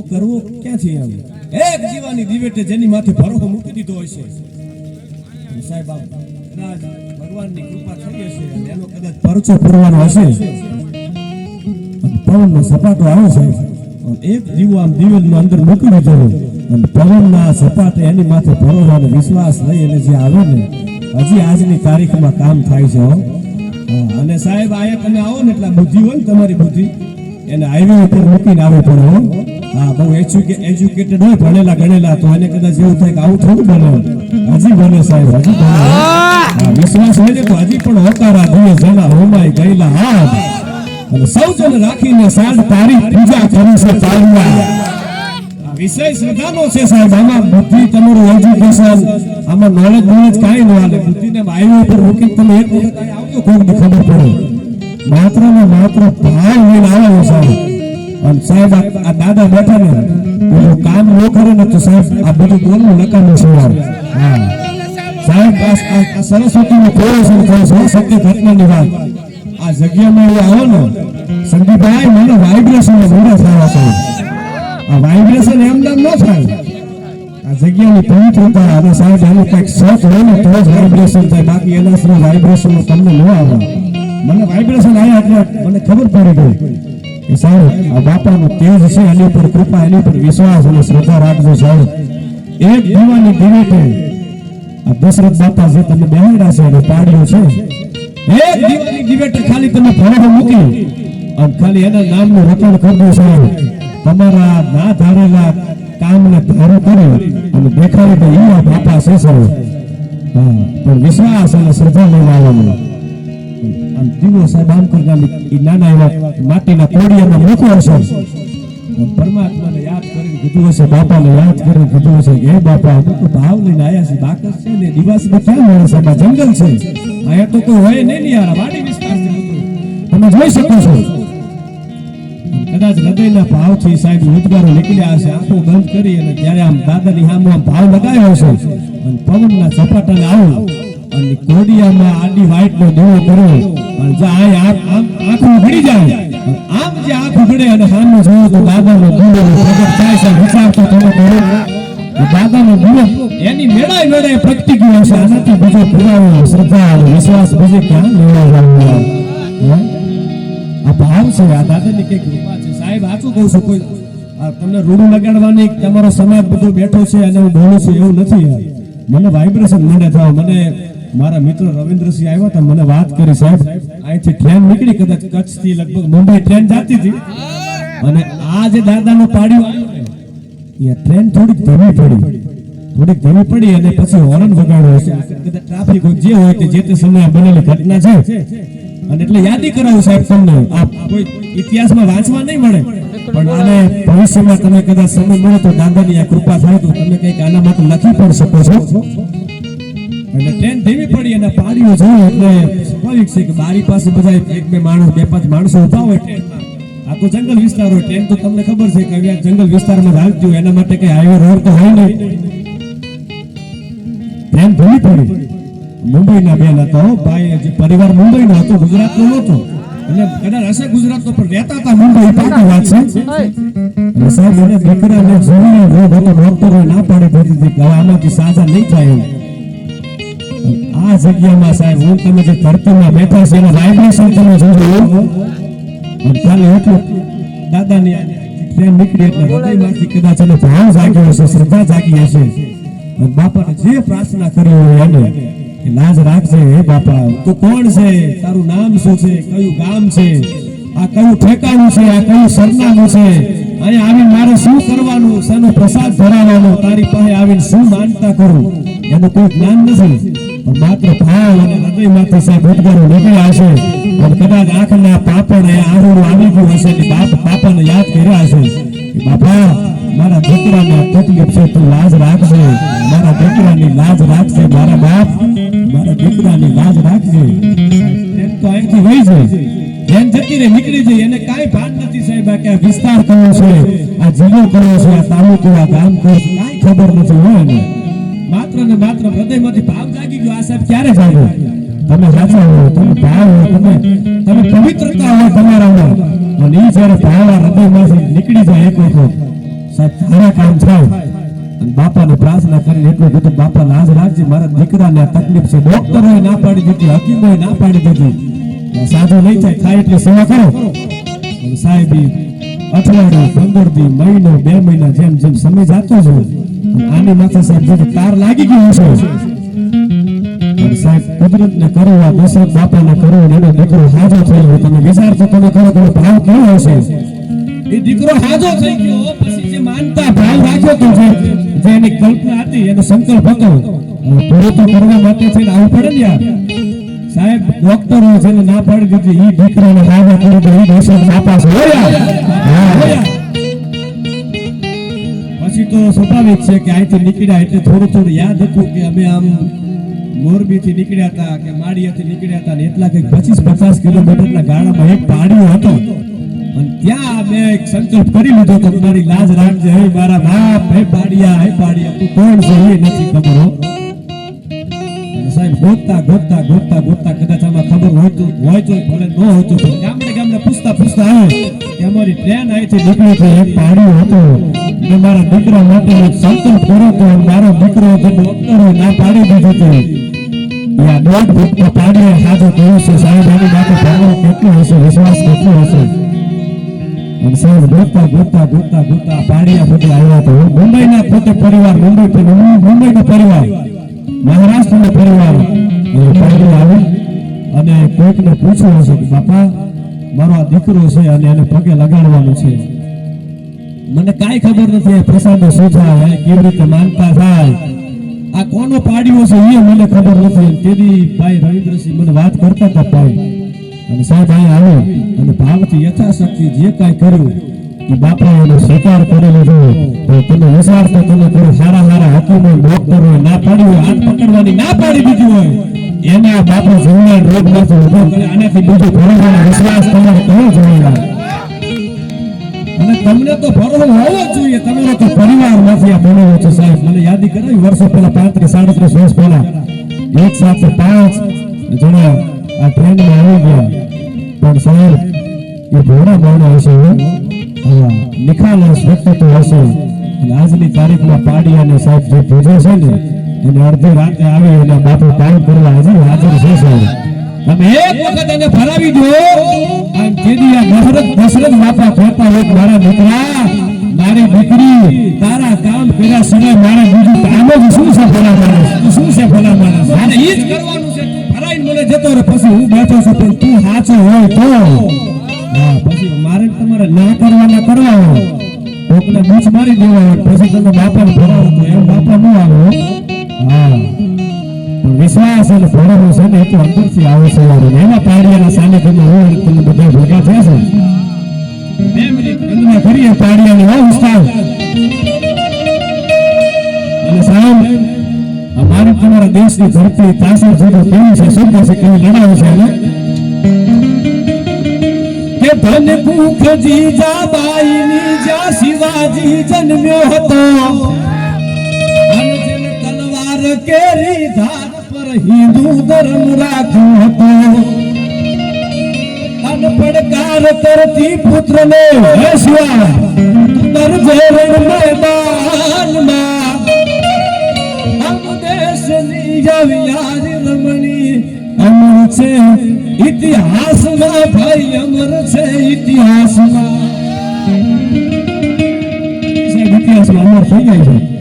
કરવો ક્યાંથી આવે એક જીવાની દિવેટે જેની માથે ભરોસો મૂકી દીધો હોય છે. સાહેબ કદાચ ભગવાનની કૃપા થઈ હશે એનો કદાચ પરચો પૂરવાનો હશે. પવનનો સપાટો આવે છે. એક જીવો આમ દિવેલનો અંદર મૂકી દીધો અને પવનના સપાટે એની માથે ભરોસો વિશ્વાસ લઈ અને જે આવે ને, હજી આજની તારીખમાં કામ થાય છે અને સાહેબ આયા તમે આવો ને, એટલે બુદ્ધિ હોય ને તમારી બુદ્ધિ, એને હાઈવે ઉપર મૂકીને આવે પડે, હો. હા, બહુ એજ્યુકેટેડ હોય ભણેલા ગણેલા તો એને કદાચ એવું થાય કે આવું થોડું બને હજી બને સાહેબ, હજી બને વિશ્વાસ હોય ને તો હજી પણ હોકારા દિયે જેના હોમાય ગયેલા હાથ. અને સૌ જણ રાખીને સાંજ તારી પૂજા કરી છે તાળીયા વિષય શ્રદ્ધાનો છે સાહેબ, આમાં બુદ્ધિ તમારું એજ્યુકેશન આમાં નોલેજ નોલેજ કાંઈ ન હાલે. બુદ્ધિને હાઈવે ઉપર મૂકી તમે એક વખત આવ્યો આવજો ખબર પડે. માત્ર ને માત્ર ભાવ લઈને આવ્યો સાહેબ. અને સાહેબ, આ દાદા બેઠા ને એનું કામ ન કરે ને તો સાહેબ, આ બધું બોલવું નકામું છે. હા. સાહેબ, આ સરસ્વતીનો પ્રવેશન થયું છે સત્ય ઘટનાની વાત. આ જગ્યામાં એવું આવો ને, સંદીપભાઈ, મને વાઇબ્રેશન મોડા થયા છે. આ વાઇબ્રેશન એમ નામ ન થાય. આ જગ્યાની પવિત્રતા, અને સાહેબ એનું કંઈક સચ હોય ને તો જ વાઇબ્રેશન થાય. બાકી એના સિવાય વાઇબ્રેશન તમને ન આવે. મને વાઇબ્રેશન આવ્યા એટલે મને ખબર પડી ગઈ. કે સાહેબ આ બાપાનું તેજ છે એની પર કૃપા, એની પર વિશ્વાસ અને શ્રદ્ધા રાખજો સાહેબ. એક દીવાની આ દશરથ બાપા જે તમે બેહાડ્યા છે એને પાડ્યો છે, એક દીવાની ખાલી તમે ભરોસો મૂકી અને ખાલી એના નામનું રટણ કરજો સાહેબ. તમારા ના ધારેલા કામને ધારું કરી અને દેખાડી તો ઈ બાપા છે સાહેબ. પણ વિશ્વાસ અને શ્રદ્ધા લઈને આવવાનું આમ દીવો સાહેબ આમ કરતા નાના એવા માટીના કોડિયામાં મૂકો હશે. પરમાત્માને યાદ કરીને કીધું હશે, બાપાને યાદ કરીને કીધું હશે બાપા તો ભાવ લઈને આયા છે બાકસ છે ને આમાં જંગલ છે? અહીંયા તો કોઈ હોય નહીં ને યાર વાડી વિસ્તાર તમે જોઈ શકો છો. કદાચ હૃદયના ભાવથી સાહેબ ઉદ્ગારો નીકળ્યા હશે. આંખો બંધ કરી અને ત્યારે આમ દાદાની સામે ભાવ લગાવ્યો હશે. અને પવનના આવો. અને કોડિયામાં આડી વાઈટ નો દીવો કરો. અને જો આ આમ આંખો ઘડી જાય આમ જે આંખ ઉઘડે અને સામે જોયો તો દાદાનો દીવો પ્રગટ થાય છે. વિચારતો તમે કરો દાદાનો દીવો એની મેળાય મેળાય પ્રગટી ગયો હશે આનાથી બીજો પુરાવો, શ્રદ્ધા વિશ્વાસ બીજે ક્યાં મેળવવા આ ભાવ છે. આ દાદાની કઈ કૃપા છે. સાહેબ, સાચું કહું છું કોઈ. તમને રૂડું લગાડવાની તમારો સમાજ બધો બેઠો છે અને હું બોલું છું એવું નથી મને વાઇબ્રેશન મને થવા મને મારા મિત્ર રવિન્દ્રસિંહ આવ્યા હતા, મને વાત કરી, સાહેબ. અહીંથી ટ્રેન નીકળી, કદાચ કચ્છથી લગભગ મુંબઈ ટ્રેન જતી હતી. અને આ જે દાદાનું પાડ્યું આવ્યું ને ટ્રેન થોડીક ધીમી પડી. થોડીક ધીમી પડી અને પછી હોર્ન વગાડ્યો હશે. કદાચ ટ્રાફિક જે હોય તે જે તે સમયે બનેલી ઘટના છે. અને એટલે યાદી કરાવું, સાહેબ, તમને. આ કોઈ ઇતિહાસમાં વાંચવા નહીં મળે. પણ આને ભવિષ્યમાં તમે કદાચ સમય મળે તો દાદાની આ કૃપા થાય તો તમે કંઈક આના માટે લખી પણ શકો છો. એટલે ટ્રેન ધીમી પડી અને પાડીઓ જોયું એટલે સ્વાભાવિક છે કે બારી પાસે બધા એક બે માણસ, બે પાંચ માણસો ઊભા હોય ટ્રેનમાં. આ તો જંગલ વિસ્તાર હોય. ટ્રેન તો તમને ખબર છે કે હવે જંગલ વિસ્તારમાં હાલતી હોય એના માટે કઈ હાઈવે રોડ તો હોય નહીં. ટ્રેન ધીમી પડી. મુંબઈના બેન હતા, ભાઈ જે પરિવાર મુંબઈનો હતો, ગુજરાતનો નહોતો. એટલે કદાચ હશે ગુજરાતનો, પણ રહેતા હતા મુંબઈ પાકી વાત છે. અને સાહેબ એને દીકરાને જોઈને રોગ હતો ડોક્ટરો ના પાડી દીધી આમાંથી સાજા નહીં થાય એવું. આ જગ્યામાં સાહેબ, હું તમે જે ધરતીમાં બેઠા છે, એનું વાઇબ્રેશન તમે જોજો. ખાલી એટલું દાદાની ટ્રેન નીકળી એટલે હૃદયમાંથી કદાચ એને ભાવ જાગ્યો હશે, શ્રદ્ધા જાગી હશે. બાપાને જે પ્રાર્થના કરી હોય એને લાજ રાખજે, હે બાપા. તું કોણ છે? તારું નામ શું છે? કયું ગામ છે? આ કયું ઠેકાણું છે? આ કયું સરનામું છે? અહીંયા આવીને મારે શું કરવાનું? શાનો પ્રસાદ ધરાવવાનો? તારી પાસે આવીને શું માનતા કરું? એનું કોઈ જ્ઞાન નથી. માત્ર ભાવ અને હૃદયમાંથી સાહેબ ઉદગારો નીકળ્યા હશે અને કદાચ આંખના પાપડ એ આંગળું આવી ગયું હશે બાપ બાપાને યાદ કર્યા હશે બાપા, મારા દીકરાને તકલીફ છે, તું લાજ રાખજે. મારા દીકરાની લાજ રાખજે, મારા બાપ. મારા દીકરાની લાજ રાખજે. એમ તો અહીંથી હોય છે. જેમ જતી રહે નીકળી જઈ એને કાંઈ ભાન નથી સાહેબ, આ વિસ્તાર કયો છે? આ જિલ્લો કયો છે? આ તાલુકો, આ ગામ કયો છે? કાંઈ ખબર નથી હોય એને. માત્ર ને માત્ર હૃદયમાંથી ભાવ જાગી ગયો. આ સાહેબ ક્યારે જાગ્યો? તમે સાચા હો, તમે ભાવ હો, તમે તમે પવિત્રતા હો તમારામાં અને એ જ્યારે ભાવ આ હૃદયમાંથી નીકળી જાય એક વખત, સાહેબ તારા કામ થાય. બાપાને પ્રાર્થના કરીને એટલું બધું બાપા, લાજ રાખજે, મારા દીકરાને આ તકલીફ છે. ડોક્ટરોએ ના પાડી દીધી, હકીમોએ ના પાડી દીધી. સાધુ લઈ નહીં થાય એટલે સેવા કરો. સાહેબ અઠવાડિયું, પંદર દી, મહિનો, બે મહિના જેમ જેમ સમય જાતો અને આની માથે સાહેબ તાર લાગી ગયું છે સાહેબ કુદરત ને કરવું આ દશરથ બાપા ને કરવું એનો દીકરો હાજો થયો તમે વિચારશો તમે કરો તો ભાવ કેવો હશે? એ દીકરો હાજો થઈ ગયો, પછી જે માનતા ભાવ રાખ્યો તો જે જે એની કલ્પના હતી, એનો સંકલ્પ હતો. પૂરો તો કરવા માટે છે આવું પડે ને યાર. સાહેબ ડોક્ટરો જેને ના પાડી દીધી એ દીકરાને હાજો કરી દે એ દશરથ બાપા છે. હા. તો સ્વાભાવિક છે કે અહીંથી નીકળ્યા એટલે થોડું થોડું યાદ હતું કે અમે આમ મોરબીથી નીકળ્યા હતા કે માળિયાથી નીકળ્યા હતા ને એટલા કંઈક પચીસ પચાસ કિલોમીટરના ગાળામાં એક પાડ્યો હતો. અને ત્યાં મેં એક સંકલ્પ કરી લીધો તો મારી લાજ રાખજે. હે મારા બાપ, હે પાડિયા હે પાડિયા, તું કોણ છે એ નથી ખબર હો. સાહેબ, ગોતતા ગોતતા ગોતતા ગોતતા કદાચ આમાં ખબર હોય તો હોય તો ભલે ન હોય તો પણ ગામડે ગામડે પૂછતા પૂછતા આવે કે અમારી ટ્રેન અહીંથી નીકળી છે એક પાડ્યો હતો. મેં મારા દીકરા માટે એક સંકલ્પ કર્યો મારો દીકરો જે ડોક્ટરે ના પાડી દીધો હતી આ દોઢ ફૂટનો પાડીએ હાથે કહ્યું છે. સાહેબ એની માટે ભાવ કેટલો હશે? વિશ્વાસ કેટલો હશે? અને સાહેબ ગોતતા ગોતતા ગોતતા ગોતતા પાડિયા આવ્યા તો મુંબઈના પોતે પરિવાર, મુંબઈ થી- મુંબઈનો પરિવાર, મહારાષ્ટ્રનો પરિવાર. એ પાડિયા આવે અને કોઈકને પૂછ્યું હશે કે, બાપા, મારો આ દીકરો છે અને એને પગે લગાડવાનો છે. મને કાંઈ ખબર નથી પ્રસાદો શું થાય કેવી રીતે માનતા થાય. આ કોનો પાડ્યો છે એ મને ખબર નથી. તેથી ભાઈ રવિન્દ્રસિંહ મને વાત કરતા હતા ભાઈ. અને સાહેબ અહીંયા આવ્યો. અને ભાવથી યથાશક્તિ જે કાંઈ કર્યું, એ બાપા એનો સ્વીકાર કરી લીધો. તો તમે વિચાર તો તમે કરો, સારા સારા હકીમો ડોક્ટરો ના પાડી હોય, હાથ પકડવાની ના પાડી દીધી હોય, એને બાપુ રોગ નથી ઊભો કરે આનાથી બીજો ઘણો વિશ્વાસ તમારે કરવો જોઈએ અને તમને તો ભરોસો હોવો જોઈએ. તમારો તો પરિવારમાંથી આ બનેલો છે સાહેબ. મને યાદ કરાવી, વર્ષો પહેલા પાંત્રીસ, સાડત્રીસ વર્ષ પહેલા. એક સાથે પાંચ જણા આ ટ્રેનમાં આવી ગયા. પણ સાહેબ, એ ભોળા માણસ હશે નિખાલસ વ્યક્તિત્વ હશે. અને આજની તારીખમાં પાડી અને સાહેબ જે પૂજે છે ને, એને અડધી રાતે આવી અને બાપુ કામ કરવા હજી હાજર છે સાહેબ. તમે એક વખત એને ફરાવી દો. આ દશરથ બાપા કહેતા એક મારા દીકરા, મારી દીકરી, તારા કામ કર્યા સિવાય મારે બીજું કામ જ શું છે ભલા માણસ? શું છે ભલા માણસ? અને ઈ જ કરવાનું છે. ફરાઈને મને જતો રહે, પછી હું બેઠો છું, પણ તું સાચો હોય તો. મારે તમારે ના કરવાના કરવા હોય કોકને બૂચ મારી દેવા હોય પછી તમે બાપાને ભરાવો તો એમ બાપા ન આવે, હા. વિશ્વાસ અને ભરોસો છે ને, એ તો અંદરથી આવે છે. એમાં પાડિયાના સાનિધ્યમાં હોય તમે બધા ભેગા થયા છે. કરીએ પાડિયાની હો ઉસ્તાદ અને સાહેબ અમારી તમારા દેશની ધરતી તાસર સુધી કેવી છે છે કેવી લડાઈ છે ને ધન જ્યાં શિવાજી જન્મ્યો હતો તલવાર કેરી ધાર પર હિન્દુ ધર્મ હતો અને પડકાર કરતી પુત્રને હે શિવા દરજેરણ મેદાનમાં. આમ દેશની જવિયાર રમણી. અમર છે ઇતિહાસમાં ભાઈ, અમર છે ઇતિહાસમાં. ઇતિહાસમાં અમર થઈ જાય છે.